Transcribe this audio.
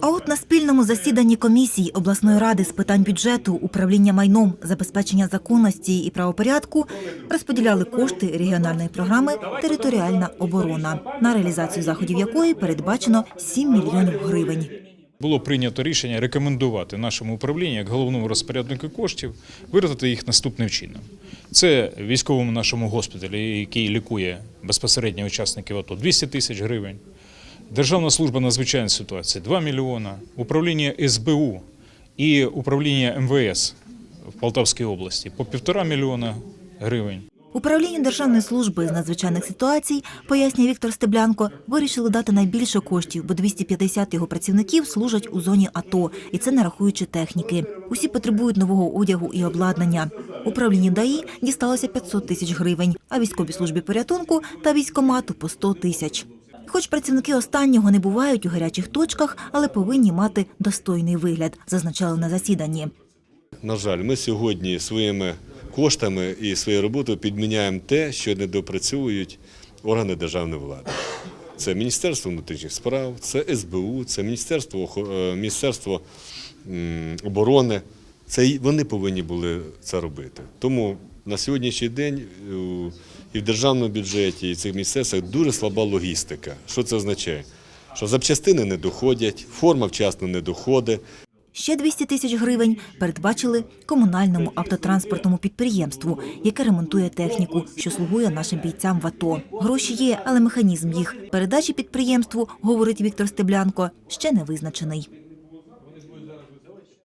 А от на спільному засіданні комісії обласної ради з питань бюджету, управління майном, забезпечення законності і правопорядку розподіляли кошти регіональної програми Територіальна оборона, на реалізацію заходів якої передбачено 7 мільйонів гривень. Було прийнято рішення рекомендувати нашому управлінню як головному розпоряднику коштів виразити їх наступним чином. Це військовому нашому госпіталі, який лікує безпосередньо учасників АТО 200 тисяч гривень. Державна служба надзвичайної ситуації 2 мільйона, управління СБУ і управління МВС в Полтавській області по півтора мільйона гривень. Управління Державної служби з надзвичайних ситуацій, пояснює Віктор Стеблянко, вирішили дати найбільше коштів, бо 250 його працівників служать у зоні АТО, і це не рахуючи техніки. Усі потребують нового одягу і обладнання. Управлінню ДАІ дісталося 500 тисяч гривень, а військовій службі порятунку та військомату по 100 тисяч. Хоч працівники останнього не бувають у гарячих точках, але повинні мати достойний вигляд, зазначали на засіданні. На жаль, ми сьогодні своїми коштами і своєю роботою підміняємо те, що не допрацьовують органи державної влади. Це Міністерство внутрішніх справ, це СБУ, це Міністерство, е, Міністерство оборони. Це вони повинні були це робити. Тому на сьогоднішній день е, і в державному бюджеті, і в цих міністерствах дуже слаба логістика. Що це означає? Що запчастини не доходять, форма вчасно не доходить. Ще 200 тисяч гривень передбачили комунальному автотранспортному підприємству, яке ремонтує техніку, що слугує нашим бійцям в АТО. Гроші є, але механізм їх передачі підприємству, говорить Віктор Стеблянко, ще не визначений.